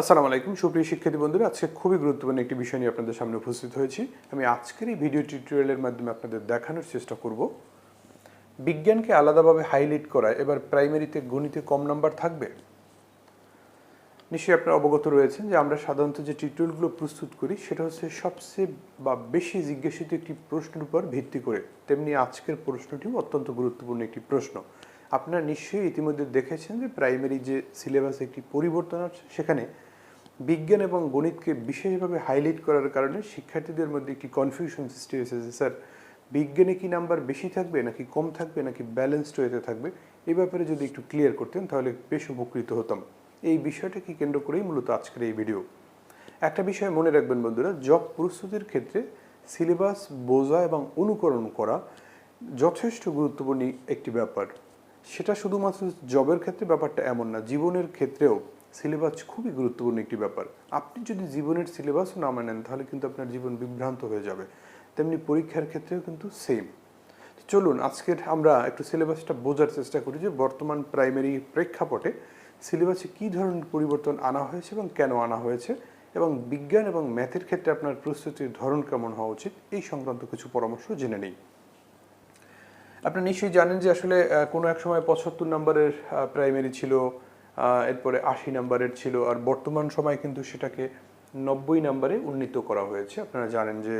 আসসালামু আলাইকুম। সুপ্রিয় শিক্ষার্থী বন্ধুরা, আজকে খুবই গুরুত্বপূর্ণ একটি বিষয় নিয়ে আপনাদের সামনে উপস্থিত হয়েছি। আমি আজকের এই ভিডিও টিউটোরিয়ালের মাধ্যমে আপনাদের দেখানোর চেষ্টা করব। বিজ্ঞানকে আলাদাভাবে হাইলাইট করা, এবার প্রাইমারিতে গণিতে কম নাম্বার থাকবে? নিশ্চয়ই আপনারা অবগত রয়েছেন যে আমরা সাধারণত যে টিউটোরিয়ালগুলো প্রস্তুত করি, সেটা হচ্ছে সবচেয়ে বা বেশি জিজ্ঞাসিত একটি প্রশ্নের উপর ভিত্তি করে। তেমনি আজকের প্রশ্নটিও অত্যন্ত গুরুত্বপূর্ণ একটি প্রশ্ন। আপনারা নিশ্চয়ই ইতিমধ্যে দেখেছেন যে প্রাইমারি যে সিলেবাসে একটি পরিবর্তন আছে, সেখানে বিজ্ঞান এবং গণিতকে বিশেষভাবে হাইলাইট করার কারণে শিক্ষার্থীদের মধ্যে একটি কনফিউশন সৃষ্টি হয়েছে যে, স্যার, বিজ্ঞানে কি নাম্বার বেশি থাকবে নাকি কম থাকবে নাকি ব্যালেন্সড ওয়েতে থাকবে? এই ব্যাপারে যদি একটু ক্লিয়ার করতেন, তাহলে বেশ উপকৃত হতাম। এই বিষয়টাকে কেন্দ্র করেই মূলত আজকের এই ভিডিও একটা বিষয় মনে রাখবেন বন্ধুরা জব প্রস্তুতির ক্ষেত্রে সিলেবাস বোঝা এবং অনুকরণ করা যথেষ্ট গুরুত্বপূর্ণ একটি ব্যাপার। সেটা শুধুমাত্র জবের ক্ষেত্রে ব্যাপারটা এমন না, জীবনের ক্ষেত্রেও। সিলেবাস খুবই গুরুত্বপূর্ণ একটি ব্যাপার। আপনি যদি জীবনের সিলেবাসও না মানেন, তাহলে কিন্তু আপনার জীবন বিভ্রান্ত হয়ে যাবে। তেমনি পরীক্ষার ক্ষেত্রেও কিন্তু সেম চলুন, আজকের আমরা একটু সিলেবাসটা বোঝার চেষ্টা করি যে বর্তমান প্রাইমারি প্রেক্ষাপটে সিলেবাসে কী ধরনের পরিবর্তন আনা হয়েছে এবং কেন আনা হয়েছে এবং বিজ্ঞান এবং ম্যাথের ক্ষেত্রে আপনার প্রস্তুতির ধরন কেমন হওয়া উচিত, এই সংক্রান্ত কিছু পরামর্শ জেনে নেই। আপনি নিশ্চয়ই জানেন যে আসলে কোনো এক সময় পঁচাত্তর নম্বরের প্রাইমারি ছিল এরপরে আশি নাম্বারের ছিল, আর বর্তমান সময় কিন্তু সেটাকে নব্বই নাম্বারে উন্নীত করা হয়েছে। আপনারা জানেন যে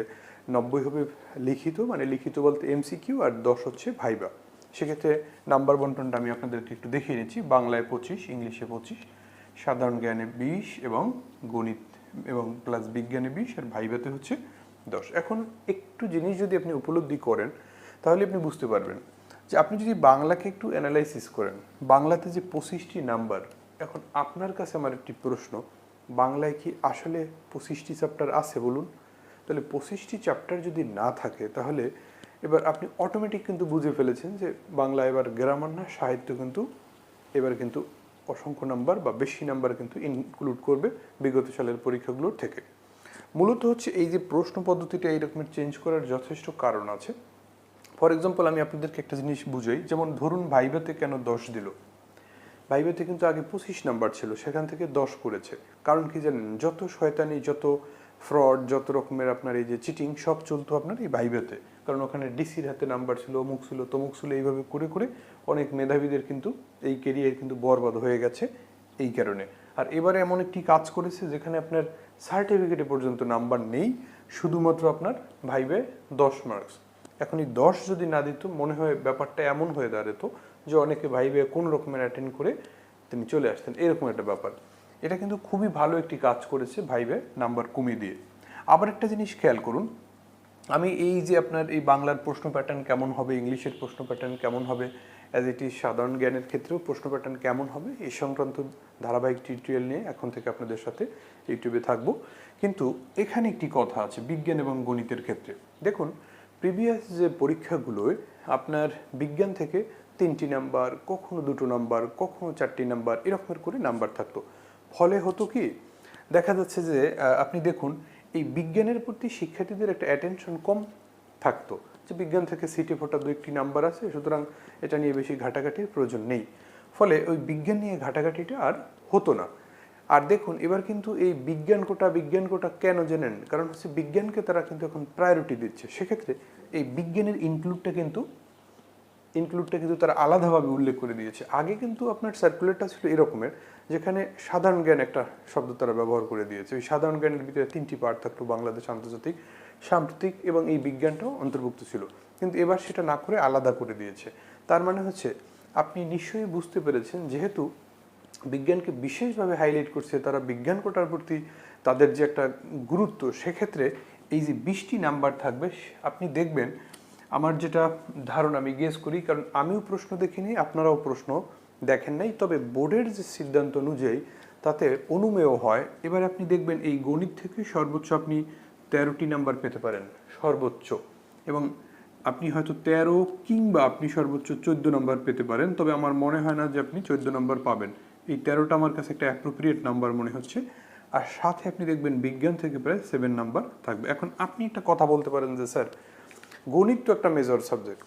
নব্বই হবে লিখিত মানে লিখিত বলতে এমসিকিউ আর দশ হচ্ছে ভাইবা। সেক্ষেত্রে নাম্বার বন্টনটা আমি আপনাদেরকে একটু দেখিয়ে নিচ্ছি। বাংলায় পঁচিশ, ইংলিশে পঁচিশ, সাধারণ জ্ঞানে বিশ এবং গণিত এবং প্লাস বিজ্ঞানে বিশ, আর ভাইবাতে হচ্ছে দশ। এখন একটু জিনিস যদি আপনি উপলব্ধি করেন, তাহলে আপনি বুঝতে পারবেন। যে আপনি যদি বাংলাকে একটু অ্যানালাইসিস করেন, বাংলাতে যে পঁচিশটি নাম্বার এখন আপনার কাছে আমার একটি প্রশ্ন, বাংলায় কি আসলে পঁচিশটি চ্যাপ্টার আছে বলুন? তাহলে পঁচিশটি চ্যাপ্টার যদি না থাকে, তাহলে এবার আপনি অটোমেটিক কিন্তু বুঝে ফেলেছেন যে বাংলা এবার গ্রামার না, সাহিত্য কিন্তু এবার কিন্তু অসংখ্য নাম্বার বা বেশি নাম্বার কিন্তু ইনক্লুড করবে বিগত সালের পরীক্ষাগুলোর থেকে। মূলত হচ্ছে এই যে প্রশ্ন পদ্ধতিটা এই রকমের চেঞ্জ করার যথেষ্ট কারণ আছে। ফর এক্সাম্পল আমি আপনাদেরকে একটা জিনিস বুঝাই। যেমন ধরুন ভাইভাতে কেন দশ দিল? ভাইভাতে কিন্তু আগে পঁচিশ নাম্বার ছিল, সেখান থেকে দশ করেছে। কারণ কি জানেন? যত শয়তানি, যত ফ্রড, যত রকমের আপনার এই যে চিটিং, সব চলতো আপনার এই ভাইভাতে। কারণ ওখানে ডিসির হাতে নাম্বার ছিল, অমুক ছিল, তমুক ছিল, এইভাবে করে করে অনেক মেধাবীদের কিন্তু এই কেরিয়ার কিন্তু বরবাদ হয়ে গেছে এই কারণে। আর এবারে এমন একটি কাজ করেছে যেখানে আপনার সার্টিফিকেটে পর্যন্ত নাম্বার নেই, শুধুমাত্র আপনার ভাইবে দশ মার্কস এখন এই দশ যদি না দিত, মনে হয় ব্যাপারটা এমন হয়ে দাঁড়াতো যে অনেকে ভাইবে কোন রকমের অ্যাটেন্ড করে তিনি চলে আসতেন। এরকম একটা ব্যাপার। এটা কিন্তু খুবই ভালো একটি কাজ করেছে ভাইবে নাম্বার কমিয়ে দিয়ে। আবার একটা জিনিস খেয়াল করুন, আমি এই যে আপনার এই বাংলার প্রশ্ন প্যাটার্ন কেমন হবে, ইংলিশের প্রশ্ন প্যাটার্ন কেমন হবে অ্যাজ ইট ইজ সাধারণ জ্ঞানের ক্ষেত্রেও প্রশ্ন প্যাটার্ন কেমন হবে এই সংক্রান্ত ধারাবাহিক টিউটোরিয়াল নিয়ে এখন থেকে আপনাদের সাথে ইউটিউবে থাকব। কিন্তু এখানে একটি কথা আছে, বিজ্ঞান এবং গণিতের ক্ষেত্রে। দেখুন প্রিভিয়াস যে পরীক্ষাগুলোয় আপনার বিজ্ঞান থেকে তিনটি নাম্বার কখনো দুটো নাম্বার কখনো চারটি নাম্বার এরকমের করে নাম্বার থাকতো। ফলে হতো কি? দেখা যাচ্ছে যে আপনি দেখুন, এই বিজ্ঞানের প্রতি শিক্ষার্থীদের একটা অ্যাটেনশন কম থাকতো। যে বিজ্ঞান থেকে সিটি ফোটা দু একটি নাম্বার আছে, সুতরাং এটা নিয়ে বেশি ঘাটাঘাটির প্রয়োজন নেই। ফলে ওই বিজ্ঞান নিয়ে ঘাটাঘাটিটা আর হতো না। আর দেখুন, এবার কিন্তু এই বিজ্ঞান কোটা বিজ্ঞান কোটা কেন জেনেন? কারণ হচ্ছে বিজ্ঞানকে তারা কিন্তু এখন প্রায়োরিটি দিচ্ছে। সেক্ষেত্রে এই বিজ্ঞানের ইনক্লুডটা কিন্তু ইনক্লুডটা কিন্তু তারা আলাদাভাবে উল্লেখ করে দিয়েছে। আগে কিন্তু আপনার সার্কুলেটটা ছিল এরকমের, যেখানে সাধারণ জ্ঞান একটা শব্দ তারা ব্যবহার করে দিয়েছে। ওই সাধারণ জ্ঞানের ভিতরে তিনটি পার্ট থাকতো, বাংলাদেশ আন্তর্জাতিক, সাম্প্রতিক এবং এই বিজ্ঞানটাও অন্তর্ভুক্ত ছিল। কিন্তু এবার সেটা না করে আলাদা করে দিয়েছে। তার মানে হচ্ছে, আপনি নিশ্চয়ই বুঝতে পেরেছেন, যেহেতু বিজ্ঞানকে বিশেষভাবে হাইলাইট করছে, তারা বিজ্ঞান কোটার প্রতি তাদের যে একটা গুরুত্ব, সেক্ষেত্রে এই যে বিশটি নাম্বার থাকবে, আপনি দেখবেন আমার যেটা ধারণা, আমি গেস করি, কারণ আমিও প্রশ্ন দেখিনি, আপনারাও প্রশ্ন দেখেন নাই, তবে বোর্ডের যে সিদ্ধান্ত অনুযায়ী তাতে অনুমেয় হয়। এবার আপনি দেখবেন এই গণিত থেকে সর্বোচ্চ আপনি তেরোটি নাম্বার পেতে পারেন, সর্বোচ্চ। এবং আপনি হয়তো তেরো কিংবা আপনি সর্বোচ্চ চোদ্দ নম্বর পেতে পারেন, তবে আমার মনে হয় না যে আপনি চোদ্দ নম্বর পাবেন। এই তেরোটা আমার কাছে একটা অ্যাপ্রোপ্রিয়েট নাম্বার মনে হচ্ছে। আর সাথে আপনি দেখবেন বিজ্ঞান থেকে প্রায় সেভেন নাম্বার থাকবে। এখন আপনি একটা কথা বলতে পারেন যে, স্যার, গণিত তো একটা মেজর সাবজেক্ট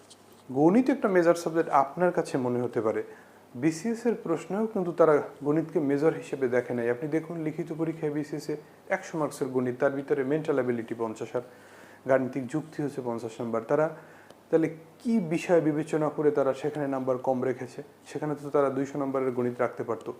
গণিত একটা মেজর সাবজেক্ট আপনার কাছে মনে হতে পারে। বিসিএস এর প্রশ্নেও কিন্তু তারা গণিতকে মেজর হিসেবে দেখে নাই। আপনি দেখুন লিখিত পরীক্ষায় বিসিএস এ একশো মার্কসের গণিত, তার ভিতরে মেন্টাল অ্যাবিলিটি পঞ্চাশ আর গাণিতিক যুক্তি হচ্ছে পঞ্চাশ নাম্বার তারা তাহলে কি বিষয় বিবেচনা করে তারা সেখানে নাম্বার কম রেখেছে? সেখানে তো তারা দুইশো নম্বরের গণিত রাখতে পারতো,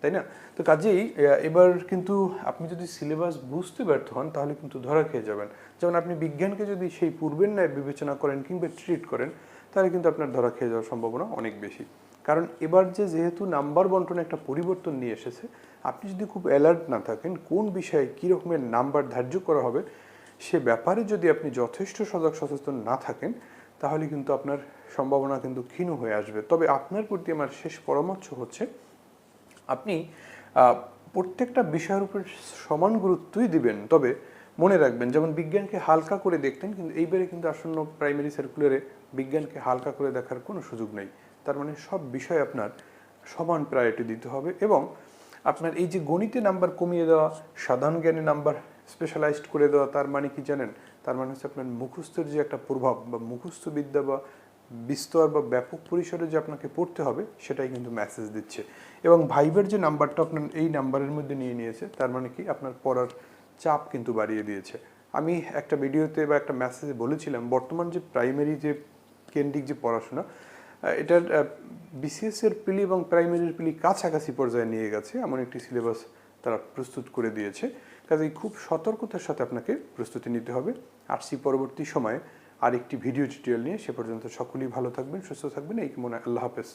তাই না? তো কাজেই এবার কিন্তু আপনি যদি সিলেবাস বুঝতে ব্যর্থ হন, তাহলে কিন্তু ধরা খেয়ে যাবেন। যেমন আপনি বিজ্ঞানকে যদি সেই পূর্বের ন্যায় বিবেচনা করেন কিংবা ট্রিট করেন, তাহলে কিন্তু আপনার ধরা খেয়ে যাওয়ার সম্ভাবনা অনেক বেশি। কারণ এবার যে যেহেতু নাম্বার বন্টনে একটা পরিবর্তন নিয়ে এসেছে, আপনি যদি খুব অ্যালার্ট না থাকেন, কোন বিষয়ে কী রকমের নাম্বার ধার্য করা হবে, সে ব্যাপারে যদি আপনি যথেষ্ট সজাগ সচেতন না থাকেন তাহলে কিন্তু আপনার সম্ভাবনা কিন্তু ক্ষীণ হয়ে আসবে। তবে আপনার প্রতি আমার শেষ পরামর্শ হচ্ছে, আপনি প্রত্যেকটা বিষয়ের উপর সমান গুরুত্বই দিবেন। তবে মনে রাখবেন, যেমন বিজ্ঞানকে হালকা করে দেখতেন, কিন্তু এইবারে কিন্তু আসন্ন প্রাইমারি সার্কুলারে বিজ্ঞানকে হালকা করে দেখার কোনো সুযোগ নেই। তার মানে সব বিষয় আপনার সমান প্রায়োরিটি দিতে হবে এবং আপনার এই যে গণিতে নাম্বার কমিয়ে দেওয়া, সাধারণ জ্ঞানে নাম্বার স্পেশালাইজড করে দেওয়া, তার মানে কি জানেন? তার মানে হচ্ছে আপনার মুখস্থের যে একটা প্রভাব বা মুখস্থ বিদ্যা বা বিস্তর বা ব্যাপক পরিসরে যে আপনাকে পড়তে হবে, সেটাই কিন্তু মেসেজ দিচ্ছে। এবং ভাইবের যে নাম্বারটা আপনার এই নাম্বারের মধ্যে নিয়ে নিয়েছে, তার মানে কি আপনার পড়ার চাপ কিন্তু বাড়িয়ে দিয়েছে। আমি একটা ভিডিওতে বা একটা মেসেজে বলেছিলাম, বর্তমান যে প্রাইমারি যে কেন্দ্রিক যে পড়াশোনা এটার বিসিএসের পিলি এবং প্রাইমারির পিলি কাছাকাছি পর্যায়ে নিয়ে গেছে, এমন একটি সিলেবাস তারা প্রস্তুত করে দিয়েছে। কাজেই খুব সতর্কতার সাথে আপনাকে প্রস্তুতি নিতে হবে। আসছি পরবর্তী সময়ে আরেকটি ভিডিও টিউটোরিয়াল নিয়ে সে পর্যন্ত সকলেই ভালো থাকবেন, সুস্থ থাকবেন। এই মনে আল্লাহ হাফেজ।